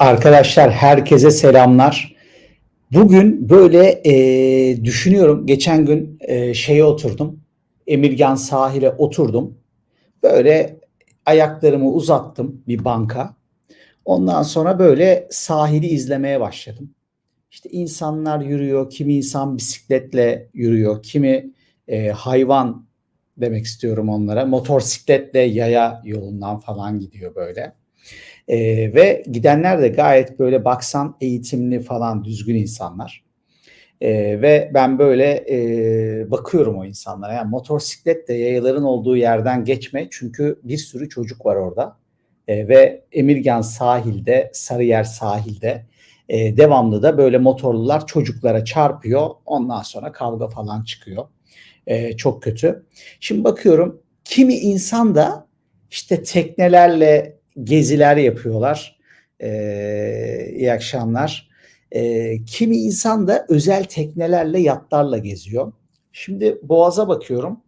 Arkadaşlar herkese selamlar. Bugün böyle e, düşünüyorum. Geçen gün e, şeye oturdum. Emirgan sahile oturdum. Böyle ayaklarımı uzattım bir banka. Ondan sonra böyle sahili izlemeye başladım. İşte insanlar yürüyor, kimi insan bisikletle yürüyor, kimi e, hayvan demek istiyorum onlara. Motosikletle yaya yolundan falan gidiyor böyle. E, ve gidenler de gayet böyle baksan eğitimli falan düzgün insanlar. E, ve ben böyle e, bakıyorum o insanlara. Yani motosikletle yayaların olduğu yerden geçme çünkü bir sürü çocuk var orada. E, ve Emirgan sahilde, Sarıyer sahilde e, devamlı da böyle motorlular çocuklara çarpıyor. Ondan sonra kavga falan çıkıyor. E, çok kötü. Şimdi bakıyorum kimi insan da işte teknelerle geziler yapıyorlar. Ee, iyi akşamlar. Ee, kimi insan da özel teknelerle yatlarla geziyor. Şimdi Boğaz'a bakıyorum.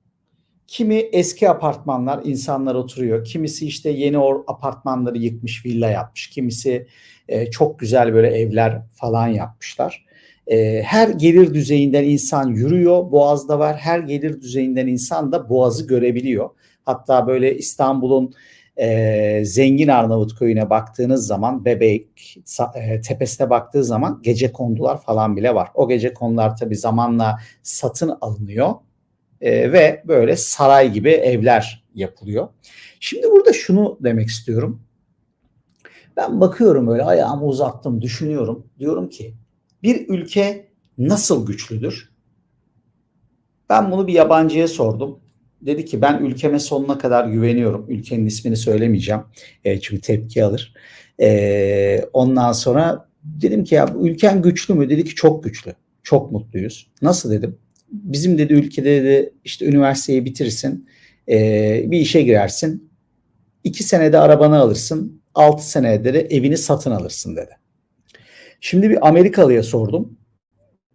Kimi eski apartmanlar insanlar oturuyor. Kimisi işte yeni o apartmanları yıkmış villa yapmış. Kimisi e, çok güzel böyle evler falan yapmışlar. E, her gelir düzeyinden insan yürüyor. Boğaz'da var. Her gelir düzeyinden insan da Boğaz'ı görebiliyor. Hatta böyle İstanbul'un e, zengin Arnavut köyüne baktığınız zaman Bebek e, tepesine baktığı zaman gece kondular falan bile var. O gece konular tabi zamanla satın alınıyor e, ve böyle saray gibi evler yapılıyor. Şimdi burada şunu demek istiyorum. Ben bakıyorum öyle ayağımı uzattım düşünüyorum. Diyorum ki bir ülke nasıl güçlüdür? Ben bunu bir yabancıya sordum dedi ki ben ülkeme sonuna kadar güveniyorum. Ülkenin ismini söylemeyeceğim. E, çünkü tepki alır. E, ondan sonra dedim ki ya ülken güçlü mü? Dedi ki çok güçlü. Çok mutluyuz. Nasıl dedim? Bizim dedi ülkede dedi işte üniversiteyi bitirsin. E, bir işe girersin. iki senede arabanı alırsın. Altı senede de evini satın alırsın dedi. Şimdi bir Amerikalıya sordum.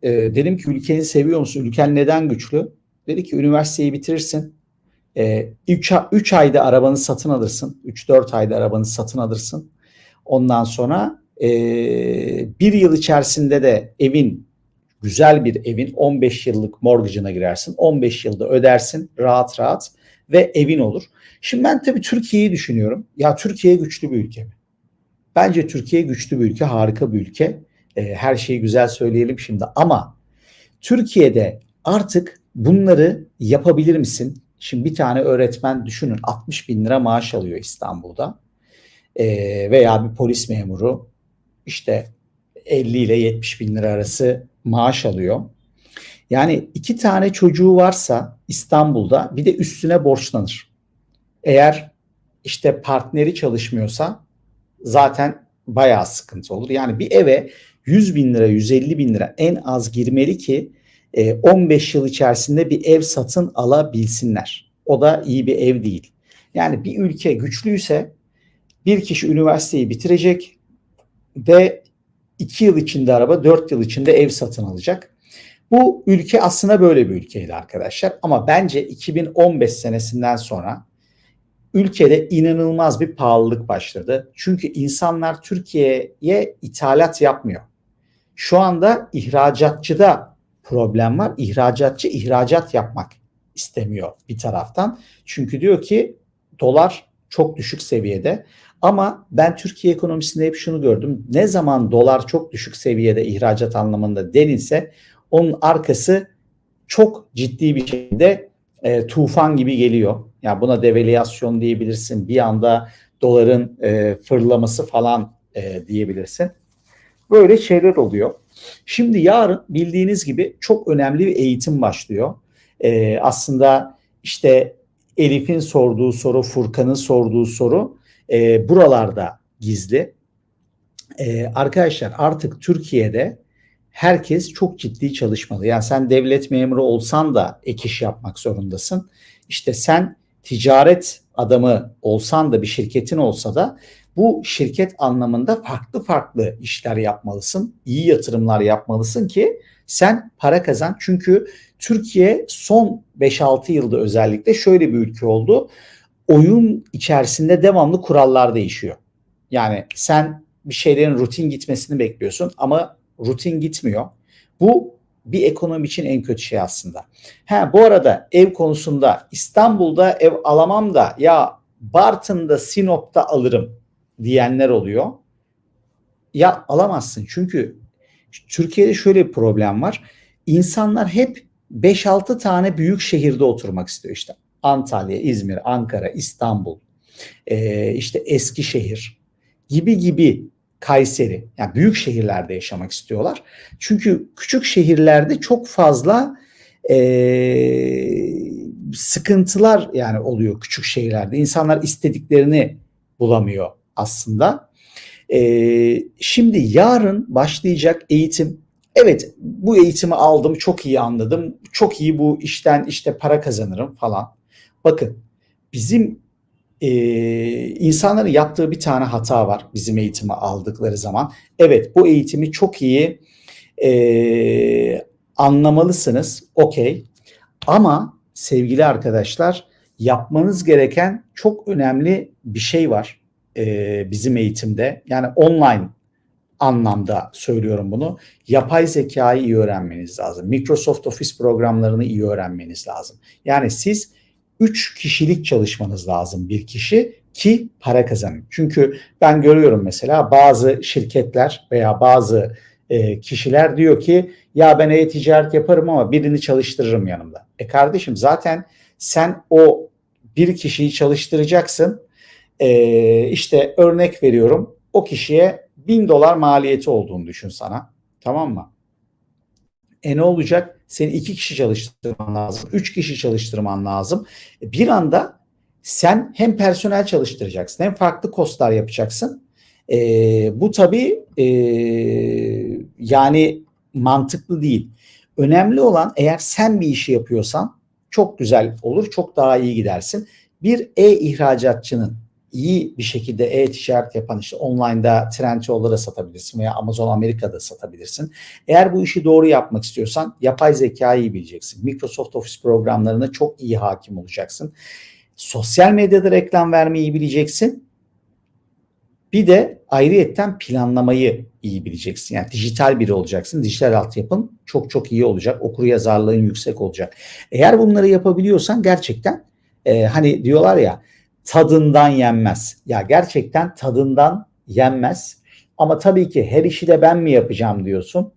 E, dedim ki ülkeni seviyor musun? Ülken neden güçlü? Dedi ki üniversiteyi bitirirsin. 3 e, 3 ayda arabanı satın alırsın. 3-4 ayda arabanı satın alırsın. Ondan sonra e, bir yıl içerisinde de evin güzel bir evin 15 yıllık mortgage'ına girersin. 15 yılda ödersin rahat rahat ve evin olur. Şimdi ben tabii Türkiye'yi düşünüyorum. Ya Türkiye güçlü bir ülke? Bence Türkiye güçlü bir ülke, harika bir ülke. E, her şeyi güzel söyleyelim şimdi ama Türkiye'de artık bunları yapabilir misin? Şimdi bir tane öğretmen düşünün 60 bin lira maaş alıyor İstanbul'da e, veya bir polis memuru işte 50 ile 70 bin lira arası maaş alıyor. Yani iki tane çocuğu varsa İstanbul'da bir de üstüne borçlanır. Eğer işte partneri çalışmıyorsa zaten bayağı sıkıntı olur. Yani bir eve 100 bin lira 150 bin lira en az girmeli ki 15 e, yıl içerisinde bir ev satın alabilsinler. O da iyi bir ev değil. Yani bir ülke güçlüyse bir kişi üniversiteyi bitirecek ve 2 yıl içinde araba 4 yıl içinde ev satın alacak. Bu ülke aslında böyle bir ülkeydi arkadaşlar. Ama bence 2015 senesinden sonra ülkede inanılmaz bir pahalılık başladı. Çünkü insanlar Türkiye'ye ithalat yapmıyor. Şu anda ihracatçıda problem var. İhracatçı ihracat yapmak istemiyor bir taraftan. Çünkü diyor ki dolar çok düşük seviyede. Ama ben Türkiye ekonomisinde hep şunu gördüm. Ne zaman dolar çok düşük seviyede ihracat anlamında denilse onun arkası çok ciddi bir şekilde e, tufan gibi geliyor. Ya yani buna devalüasyon diyebilirsin. Bir anda doların e, fırlaması falan e, diyebilirsin. Böyle şeyler oluyor. Şimdi yarın bildiğiniz gibi çok önemli bir eğitim başlıyor. Ee, aslında işte Elif'in sorduğu soru, Furkan'ın sorduğu soru e, buralarda gizli. Ee, arkadaşlar artık Türkiye'de herkes çok ciddi çalışmalı. Yani sen devlet memuru olsan da ek iş yapmak zorundasın. İşte sen ticaret adamı olsan da bir şirketin olsa da bu şirket anlamında farklı farklı işler yapmalısın. iyi yatırımlar yapmalısın ki sen para kazan. Çünkü Türkiye son 5-6 yılda özellikle şöyle bir ülke oldu. Oyun içerisinde devamlı kurallar değişiyor. Yani sen bir şeylerin rutin gitmesini bekliyorsun ama rutin gitmiyor. Bu bir ekonomi için en kötü şey aslında. Ha bu arada ev konusunda İstanbul'da ev alamam da ya Bartın'da Sinop'ta alırım diyenler oluyor. Ya alamazsın çünkü Türkiye'de şöyle bir problem var. İnsanlar hep 5-6 tane büyük şehirde oturmak istiyor işte. Antalya, İzmir, Ankara, İstanbul, e, işte Eskişehir gibi gibi Kayseri yani büyük şehirlerde yaşamak istiyorlar. Çünkü küçük şehirlerde çok fazla e, sıkıntılar yani oluyor küçük şehirlerde. İnsanlar istediklerini bulamıyor aslında. E, şimdi yarın başlayacak eğitim evet bu eğitimi aldım çok iyi anladım çok iyi bu işten işte para kazanırım falan. Bakın bizim e, insanların yaptığı bir tane hata var bizim eğitimi aldıkları zaman. Evet bu eğitimi çok iyi e, anlamalısınız okey ama sevgili arkadaşlar yapmanız gereken çok önemli bir şey var e, bizim eğitimde. Yani online anlamda söylüyorum bunu. Yapay zekayı iyi öğrenmeniz lazım. Microsoft Office programlarını iyi öğrenmeniz lazım. Yani siz 3 kişilik çalışmanız lazım bir kişi ki para kazanın. Çünkü ben görüyorum mesela bazı şirketler veya bazı e, kişiler diyor ki ya ben e-ticaret yaparım ama birini çalıştırırım yanımda. E kardeşim zaten sen o bir kişiyi çalıştıracaksın. E, işte örnek veriyorum o kişiye bin dolar maliyeti olduğunu düşün sana. Tamam mı? E ne olacak? Seni iki kişi çalıştırman lazım. Üç kişi çalıştırman lazım. Bir anda sen hem personel çalıştıracaksın hem farklı kostlar yapacaksın. E, bu tabii e, yani mantıklı değil. Önemli olan eğer sen bir işi yapıyorsan çok güzel olur, çok daha iyi gidersin. Bir e-ihracatçının iyi bir şekilde e-ticaret yapan işte online'da Trendyol'da satabilirsin veya Amazon Amerika'da satabilirsin. Eğer bu işi doğru yapmak istiyorsan yapay zekayı iyi bileceksin. Microsoft Office programlarına çok iyi hakim olacaksın. Sosyal medyada reklam vermeyi bileceksin. Bir de ayrıyetten planlamayı iyi bileceksin. Yani dijital biri olacaksın. Dijital altyapın çok çok iyi olacak. Okur yazarlığın yüksek olacak. Eğer bunları yapabiliyorsan gerçekten e, hani diyorlar ya tadından yenmez. Ya gerçekten tadından yenmez. Ama tabii ki her işi de ben mi yapacağım diyorsun.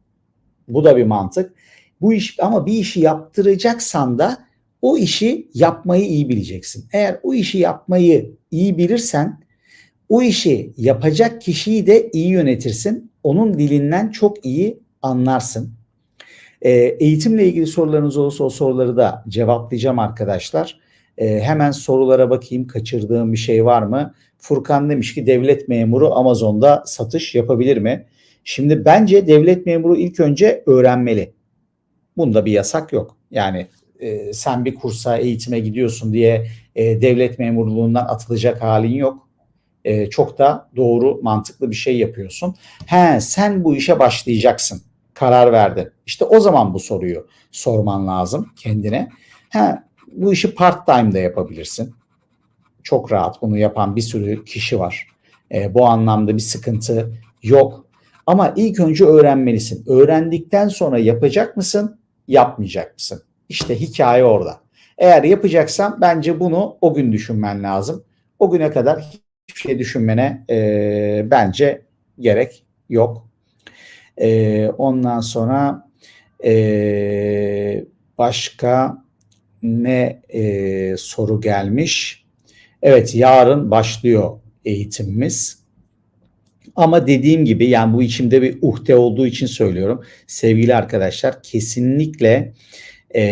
Bu da bir mantık. Bu iş ama bir işi yaptıracaksan da o işi yapmayı iyi bileceksin. Eğer o işi yapmayı iyi bilirsen o işi yapacak kişiyi de iyi yönetirsin. Onun dilinden çok iyi anlarsın. E, eğitimle ilgili sorularınız olursa o soruları da cevaplayacağım arkadaşlar. E, hemen sorulara bakayım kaçırdığım bir şey var mı? Furkan demiş ki devlet memuru Amazon'da satış yapabilir mi? Şimdi bence devlet memuru ilk önce öğrenmeli. Bunda bir yasak yok. Yani e, sen bir kursa eğitime gidiyorsun diye e, devlet memurluğundan atılacak halin yok. E, çok da doğru mantıklı bir şey yapıyorsun. He sen bu işe başlayacaksın. Karar verdin. İşte o zaman bu soruyu sorman lazım kendine. He bu işi part time de yapabilirsin. Çok rahat bunu yapan bir sürü kişi var. E, bu anlamda bir sıkıntı yok. Ama ilk önce öğrenmelisin. Öğrendikten sonra yapacak mısın, yapmayacak mısın? İşte hikaye orada. Eğer yapacaksan bence bunu o gün düşünmen lazım. O güne kadar hiçbir şey düşünmene e, bence gerek yok. E, ondan sonra e, başka ne e, soru gelmiş? Evet yarın başlıyor eğitimimiz. Ama dediğim gibi yani bu içimde bir uhde olduğu için söylüyorum. Sevgili arkadaşlar kesinlikle e,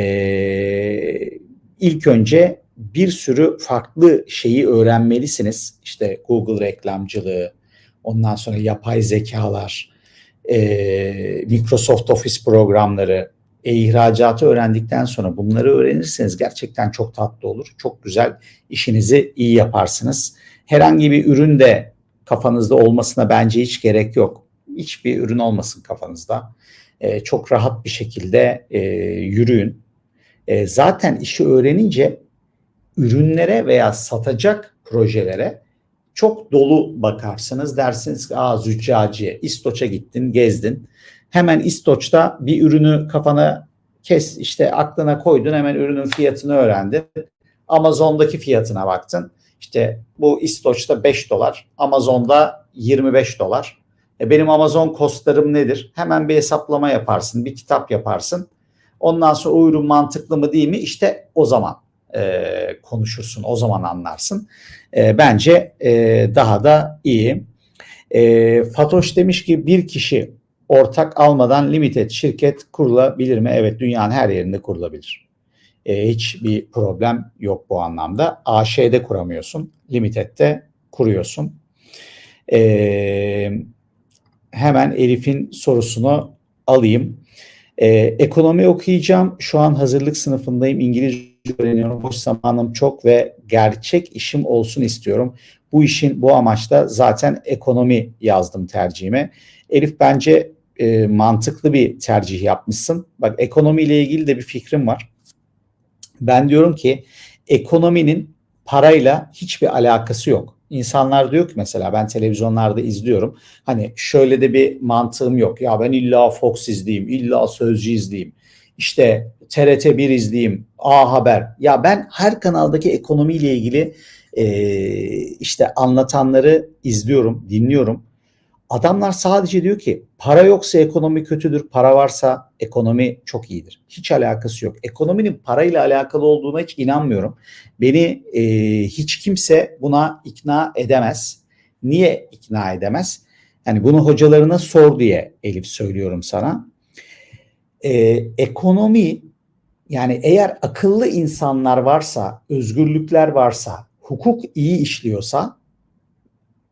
ilk önce bir sürü farklı şeyi öğrenmelisiniz. İşte Google reklamcılığı, ondan sonra yapay zekalar, e, Microsoft Office programları, e-ihracatı öğrendikten sonra bunları öğrenirseniz gerçekten çok tatlı olur. Çok güzel işinizi iyi yaparsınız. Herhangi bir ürün de kafanızda olmasına bence hiç gerek yok. Hiçbir ürün olmasın kafanızda. E, çok rahat bir şekilde e, yürüyün. E, zaten işi öğrenince ürünlere veya satacak projelere çok dolu bakarsınız. Dersiniz ki aa züccaciye, İstoç'a gittin, gezdin. Hemen İstoç'ta bir ürünü kafana kes işte aklına koydun hemen ürünün fiyatını öğrendin. Amazon'daki fiyatına baktın. İşte bu İstoç'ta 5 dolar, Amazon'da 25 dolar. E benim Amazon kostlarım nedir? Hemen bir hesaplama yaparsın, bir kitap yaparsın. Ondan sonra o ürün mantıklı mı değil mi? İşte o zaman e, konuşursun, o zaman anlarsın. E, bence e, daha da iyi. E, Fatoş demiş ki bir kişi ortak almadan limited şirket kurulabilir mi? Evet dünyanın her yerinde kurulabilir. E, hiçbir problem yok bu anlamda. AŞ'de kuramıyorsun, limited'de kuruyorsun. E, hemen Elif'in sorusunu alayım. E, ekonomi okuyacağım. Şu an hazırlık sınıfındayım. İngilizce öğreniyorum. Boş zamanım çok ve gerçek işim olsun istiyorum. Bu işin bu amaçla zaten ekonomi yazdım tercihime. Elif bence e, mantıklı bir tercih yapmışsın. Bak ekonomiyle ilgili de bir fikrim var. Ben diyorum ki ekonominin parayla hiçbir alakası yok. İnsanlar diyor ki mesela ben televizyonlarda izliyorum. Hani şöyle de bir mantığım yok. Ya ben illa Fox izleyeyim, illa Sözcü izleyeyim. İşte TRT 1 izleyeyim, A Haber. Ya ben her kanaldaki ekonomiyle ilgili e, işte anlatanları izliyorum, dinliyorum. Adamlar sadece diyor ki para yoksa ekonomi kötüdür, para varsa ekonomi çok iyidir. Hiç alakası yok. Ekonominin parayla alakalı olduğuna hiç inanmıyorum. Beni e, hiç kimse buna ikna edemez. Niye ikna edemez? Yani bunu hocalarına sor diye Elif söylüyorum sana. E, ekonomi yani eğer akıllı insanlar varsa, özgürlükler varsa, hukuk iyi işliyorsa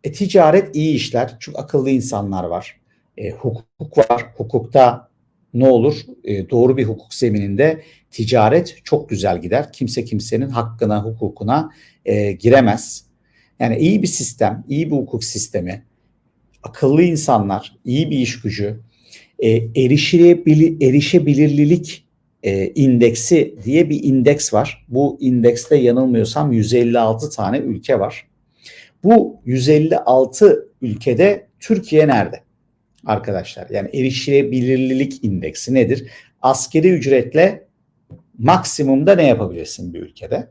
e, ticaret iyi işler. Çünkü akıllı insanlar var. E, hukuk var. Hukukta ne olur? E, doğru bir hukuk zemininde ticaret çok güzel gider. Kimse kimsenin hakkına, hukukuna e, giremez. Yani iyi bir sistem, iyi bir hukuk sistemi, akıllı insanlar, iyi bir iş gücü, e, erişilebilir, erişebilirlilik e, indeksi diye bir indeks var. Bu indekste yanılmıyorsam 156 tane ülke var. Bu 156 ülkede Türkiye nerede? Arkadaşlar yani erişilebilirlik indeksi nedir? Askeri ücretle maksimumda ne yapabilirsin bir ülkede?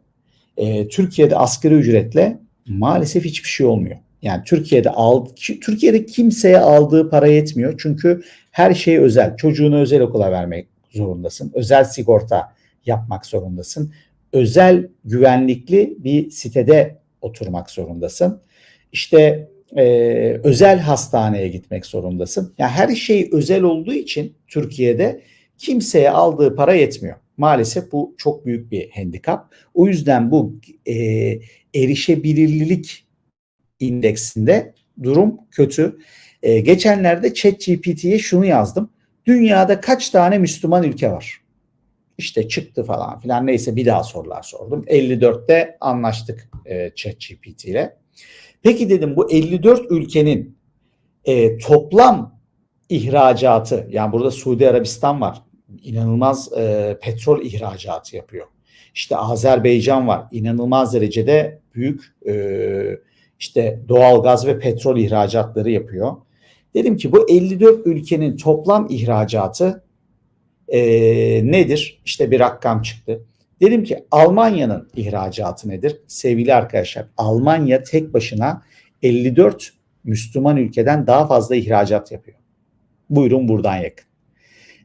Ee, Türkiye'de asgari ücretle maalesef hiçbir şey olmuyor. Yani Türkiye'de aldı, Türkiye'de kimseye aldığı para yetmiyor. Çünkü her şey özel. Çocuğunu özel okula vermek zorundasın. Özel sigorta yapmak zorundasın. Özel güvenlikli bir sitede oturmak zorundasın. İşte e, özel hastaneye gitmek zorundasın. Yani her şey özel olduğu için Türkiye'de kimseye aldığı para yetmiyor. Maalesef bu çok büyük bir handikap. O yüzden bu e, erişebilirlik indeksinde durum kötü. E, geçenlerde ChatGPT'ye şunu yazdım. Dünyada kaç tane Müslüman ülke var? İşte çıktı falan filan neyse bir daha sorular sordum. 54'te anlaştık e, ChatGPT ile. Peki dedim bu 54 ülkenin e, toplam ihracatı yani burada Suudi Arabistan var. inanılmaz e, petrol ihracatı yapıyor. İşte Azerbaycan var. inanılmaz derecede büyük e, işte doğal gaz ve petrol ihracatları yapıyor. Dedim ki bu 54 ülkenin toplam ihracatı e, nedir? İşte bir rakam çıktı. Dedim ki Almanya'nın ihracatı nedir? Sevgili arkadaşlar Almanya tek başına 54 Müslüman ülkeden daha fazla ihracat yapıyor. Buyurun buradan yakın.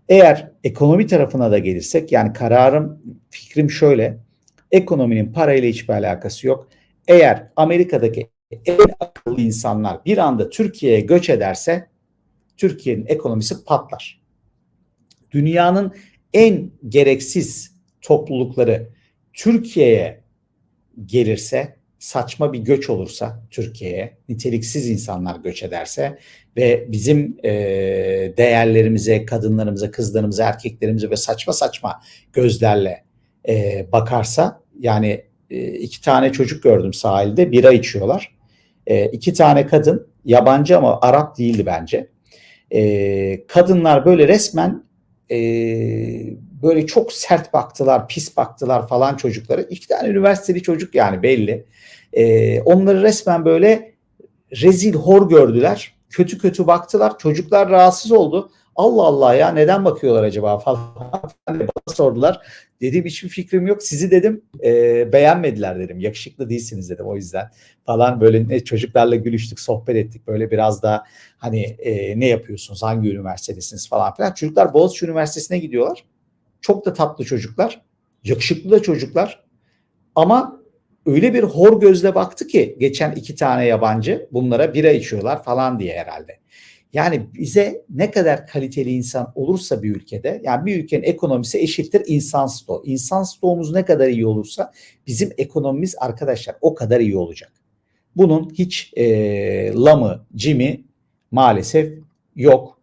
Eğer ekonomi tarafına da gelirsek yani kararım fikrim şöyle. Ekonominin parayla hiçbir alakası yok. Eğer Amerika'daki en akıllı insanlar bir anda Türkiye'ye göç ederse Türkiye'nin ekonomisi patlar. Dünyanın en gereksiz toplulukları Türkiye'ye gelirse, saçma bir göç olursa Türkiye'ye, niteliksiz insanlar göç ederse ve bizim e, değerlerimize, kadınlarımıza, kızlarımıza, erkeklerimize ve saçma saçma gözlerle e, bakarsa, yani e, iki tane çocuk gördüm sahilde, bira içiyorlar. E, iki tane kadın, yabancı ama Arap değildi bence. E, kadınlar böyle resmen e, böyle çok sert baktılar, pis baktılar falan çocukları. İki tane üniversiteli çocuk yani belli. E, onları resmen böyle rezil hor gördüler. Kötü kötü baktılar. Çocuklar rahatsız oldu. Allah Allah ya neden bakıyorlar acaba falan bana sordular. Dedim hiçbir fikrim yok. Sizi dedim e, beğenmediler dedim. Yakışıklı değilsiniz dedim o yüzden falan böyle ne, çocuklarla gülüştük, sohbet ettik. Böyle biraz da hani e, ne yapıyorsunuz, hangi üniversitedesiniz falan filan. Çocuklar Boğaziçi Üniversitesi'ne gidiyorlar. Çok da tatlı çocuklar. Yakışıklı da çocuklar. Ama öyle bir hor gözle baktı ki geçen iki tane yabancı bunlara bira içiyorlar falan diye herhalde. Yani bize ne kadar kaliteli insan olursa bir ülkede yani bir ülkenin ekonomisi eşittir insan stoğu. İnsan stoğumuz ne kadar iyi olursa bizim ekonomimiz arkadaşlar o kadar iyi olacak. Bunun hiç e, lamı, cimi maalesef yok.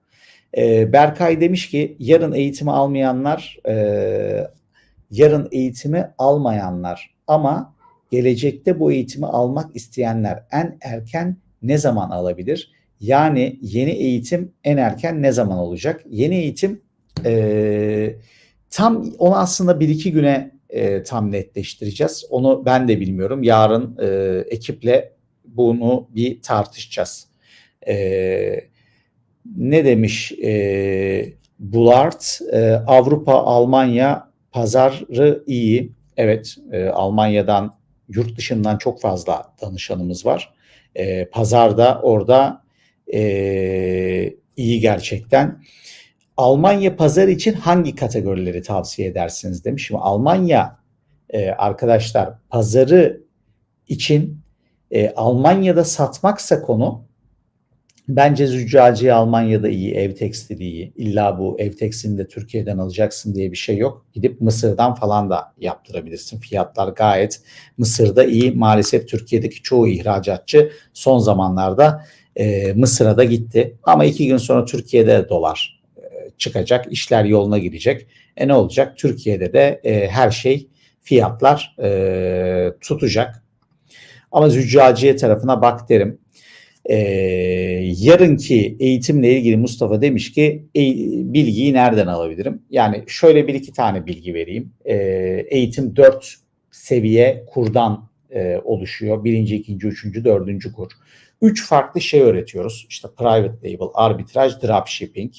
E, Berkay demiş ki yarın eğitimi almayanlar e, yarın eğitimi almayanlar ama gelecekte bu eğitimi almak isteyenler en erken ne zaman alabilir? Yani yeni eğitim en erken ne zaman olacak? Yeni eğitim e, tam onu aslında bir iki güne e, tam netleştireceğiz. Onu ben de bilmiyorum. Yarın e, ekiple bunu bir tartışacağız. E, ne demiş e, Bulart? E, Avrupa, Almanya pazarı iyi. Evet, e, Almanya'dan, yurt dışından çok fazla danışanımız var. E, pazarda orada e, iyi gerçekten. Almanya pazar için hangi kategorileri tavsiye edersiniz demiş. Şimdi Almanya e, arkadaşlar pazarı için e, Almanya'da satmaksa konu bence züccaciye Almanya'da iyi, ev tekstili iyi. İlla bu ev tekstilini de Türkiye'den alacaksın diye bir şey yok. Gidip Mısır'dan falan da yaptırabilirsin. Fiyatlar gayet Mısır'da iyi. Maalesef Türkiye'deki çoğu ihracatçı son zamanlarda e, Mısır'a da gitti. Ama iki gün sonra Türkiye'de dolar e, çıkacak, işler yoluna girecek. E ne olacak? Türkiye'de de e, her şey fiyatlar e, tutacak. Ama züccaciye tarafına bak derim. E, yarınki eğitimle ilgili Mustafa demiş ki e, bilgiyi nereden alabilirim? Yani şöyle bir iki tane bilgi vereyim. E, eğitim 4 seviye kurdan e, oluşuyor. Birinci, ikinci, üçüncü, dördüncü kur. Üç farklı şey öğretiyoruz. İşte private label, arbitraj, dropshipping.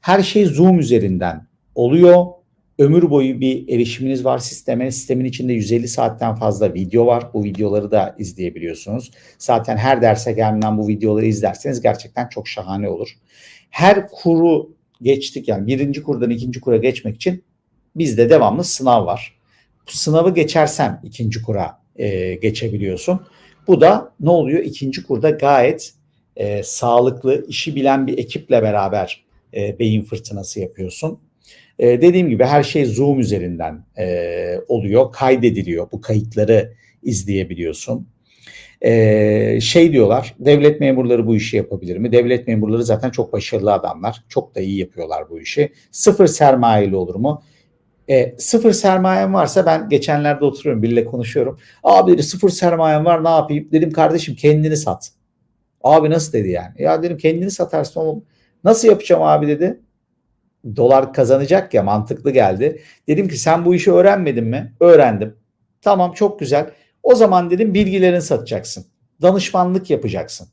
Her şey Zoom üzerinden oluyor. Ömür boyu bir erişiminiz var sisteme. Sistemin içinde 150 saatten fazla video var. Bu videoları da izleyebiliyorsunuz. Zaten her derse gelmeden bu videoları izlerseniz gerçekten çok şahane olur. Her kuru geçtik yani birinci kurdan ikinci kura geçmek için bizde devamlı sınav var. Bu sınavı geçersen ikinci kura e, geçebiliyorsun. Bu da ne oluyor? İkinci kurda gayet e, sağlıklı, işi bilen bir ekiple beraber e, beyin fırtınası yapıyorsun. E, dediğim gibi her şey Zoom üzerinden e, oluyor, kaydediliyor. Bu kayıtları izleyebiliyorsun. E, şey diyorlar, devlet memurları bu işi yapabilir mi? Devlet memurları zaten çok başarılı adamlar. Çok da iyi yapıyorlar bu işi. Sıfır sermayeli olur mu? E, sıfır sermayem varsa ben geçenlerde oturuyorum biriyle konuşuyorum. Abi dedi sıfır sermayem var ne yapayım? Dedim kardeşim kendini sat. Abi nasıl dedi yani? Ya dedim kendini satarsın oğlum. Nasıl yapacağım abi dedi. Dolar kazanacak ya mantıklı geldi. Dedim ki sen bu işi öğrenmedin mi? Öğrendim. Tamam çok güzel. O zaman dedim bilgilerini satacaksın. Danışmanlık yapacaksın.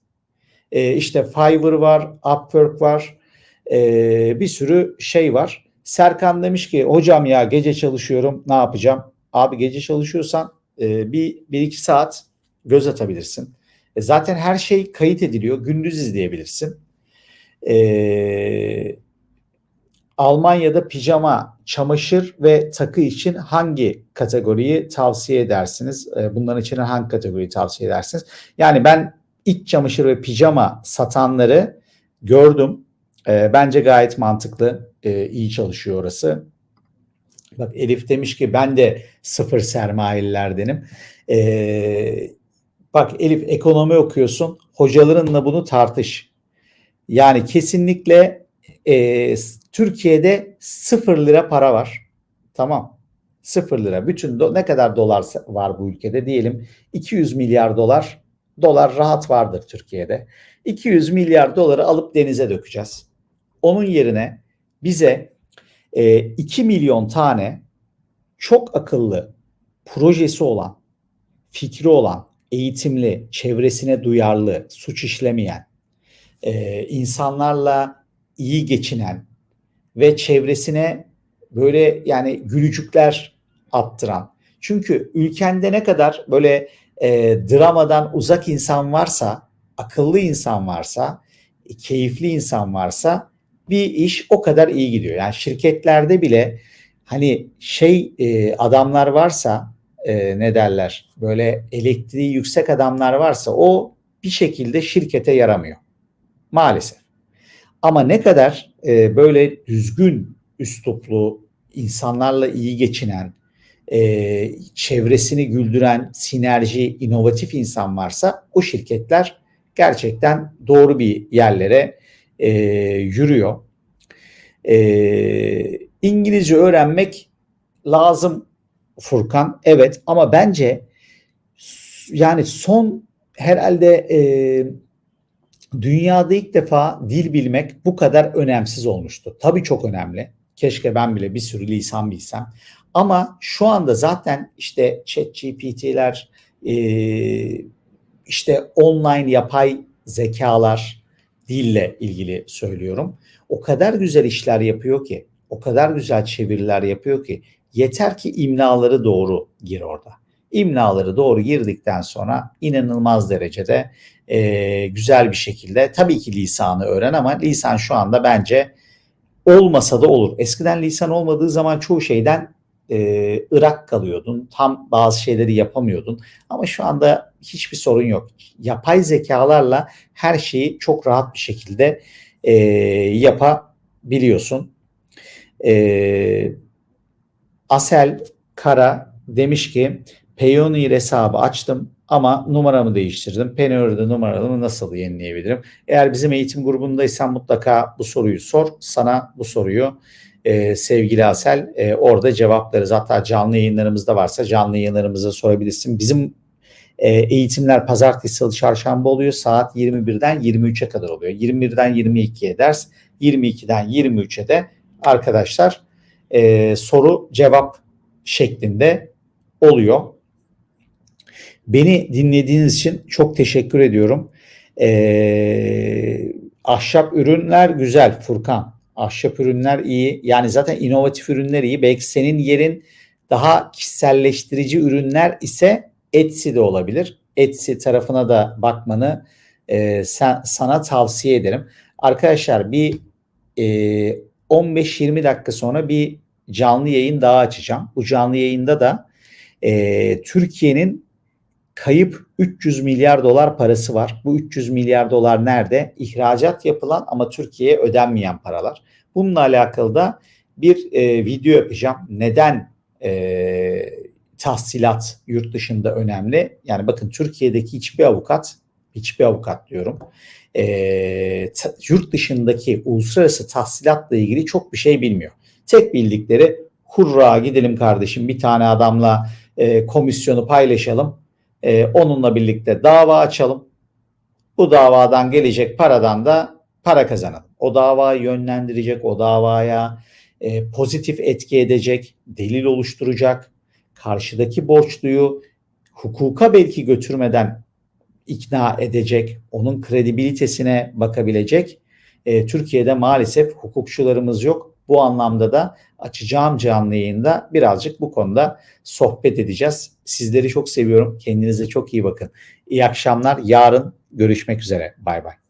E, işte Fiverr var, Upwork var. E, bir sürü şey var. Serkan demiş ki hocam ya gece çalışıyorum ne yapacağım? Abi gece çalışıyorsan e, bir, bir iki saat göz atabilirsin. E, zaten her şey kayıt ediliyor. Gündüz izleyebilirsin. E, Almanya'da pijama, çamaşır ve takı için hangi kategoriyi tavsiye edersiniz? E, bunların için hangi kategoriyi tavsiye edersiniz? Yani ben iç çamaşır ve pijama satanları gördüm. E, bence gayet mantıklı, e, iyi çalışıyor orası. Bak Elif demiş ki ben de sıfır sermayelilerdenim. E, bak Elif ekonomi okuyorsun, hocalarınla bunu tartış. Yani kesinlikle e, Türkiye'de sıfır lira para var. Tamam. Sıfır lira. Bütün do- ne kadar dolar var bu ülkede diyelim 200 milyar dolar. Dolar rahat vardır Türkiye'de. 200 milyar doları alıp denize dökeceğiz. Onun yerine bize e, 2 milyon tane çok akıllı projesi olan, fikri olan, eğitimli, çevresine duyarlı, suç işlemeyen, e, insanlarla iyi geçinen ve çevresine böyle yani gülücükler attıran. Çünkü ülkende ne kadar böyle e, dramadan uzak insan varsa, akıllı insan varsa, e, keyifli insan varsa bir iş o kadar iyi gidiyor. Yani şirketlerde bile hani şey e, adamlar varsa e, ne derler böyle elektriği yüksek adamlar varsa o bir şekilde şirkete yaramıyor. Maalesef. Ama ne kadar e, böyle düzgün, üsluplu, insanlarla iyi geçinen, e, çevresini güldüren, sinerji, inovatif insan varsa o şirketler gerçekten doğru bir yerlere e, yürüyor. E, İngilizce öğrenmek lazım Furkan. Evet ama bence yani son herhalde e, dünyada ilk defa dil bilmek bu kadar önemsiz olmuştu. Tabii çok önemli. Keşke ben bile bir sürü lisan bilsem. Ama şu anda zaten işte chat GPT'ler, e, işte online yapay zekalar dille ilgili söylüyorum. O kadar güzel işler yapıyor ki, o kadar güzel çeviriler yapıyor ki yeter ki imlaları doğru gir orada. İmlaları doğru girdikten sonra inanılmaz derecede e, güzel bir şekilde tabii ki lisanı öğren ama lisan şu anda bence olmasa da olur. Eskiden lisan olmadığı zaman çoğu şeyden e, ırak kalıyordun. Tam bazı şeyleri yapamıyordun. Ama şu anda hiçbir sorun yok. Yapay zekalarla her şeyi çok rahat bir şekilde e, yapabiliyorsun. E, Asel Kara demiş ki Payoneer hesabı açtım ama numaramı değiştirdim. Payoneer'de numaramı nasıl yenileyebilirim? Eğer bizim eğitim grubundaysan mutlaka bu soruyu sor. Sana bu soruyu e, sevgili Asel e, orada cevaplarız. Hatta canlı yayınlarımızda varsa canlı yayınlarımıza sorabilirsin. Bizim e, eğitimler pazartesi, salı, çarşamba oluyor. Saat 21'den 23'e kadar oluyor. 21'den 22'ye ders, 22'den 23'e de arkadaşlar e, soru cevap şeklinde oluyor. Beni dinlediğiniz için çok teşekkür ediyorum. E, ahşap ürünler güzel Furkan. Ahşap ürünler iyi. Yani zaten inovatif ürünler iyi. Belki senin yerin daha kişiselleştirici ürünler ise Etsy de olabilir. Etsy tarafına da bakmanı e, sen, sana tavsiye ederim. Arkadaşlar bir e, 15-20 dakika sonra bir canlı yayın daha açacağım. Bu canlı yayında da e, Türkiye'nin kayıp 300 milyar dolar parası var. Bu 300 milyar dolar nerede? İhracat yapılan ama Türkiye'ye ödenmeyen paralar. Bununla alakalı da bir e, video yapacağım. Neden e, tahsilat yurt dışında önemli? Yani bakın Türkiye'deki hiçbir avukat, hiçbir avukat diyorum, e, ta, yurt dışındaki uluslararası tahsilatla ilgili çok bir şey bilmiyor. Tek bildikleri hurra gidelim kardeşim bir tane adamla e, komisyonu paylaşalım. E, onunla birlikte dava açalım. Bu davadan gelecek paradan da para kazanalım. O davayı yönlendirecek, o davaya e, pozitif etki edecek, delil oluşturacak, karşıdaki borçluyu hukuka belki götürmeden ikna edecek, onun kredibilitesine bakabilecek. E, Türkiye'de maalesef hukukçularımız yok. Bu anlamda da açacağım canlı yayında birazcık bu konuda sohbet edeceğiz. Sizleri çok seviyorum. Kendinize çok iyi bakın. İyi akşamlar. Yarın görüşmek üzere. Bay bay.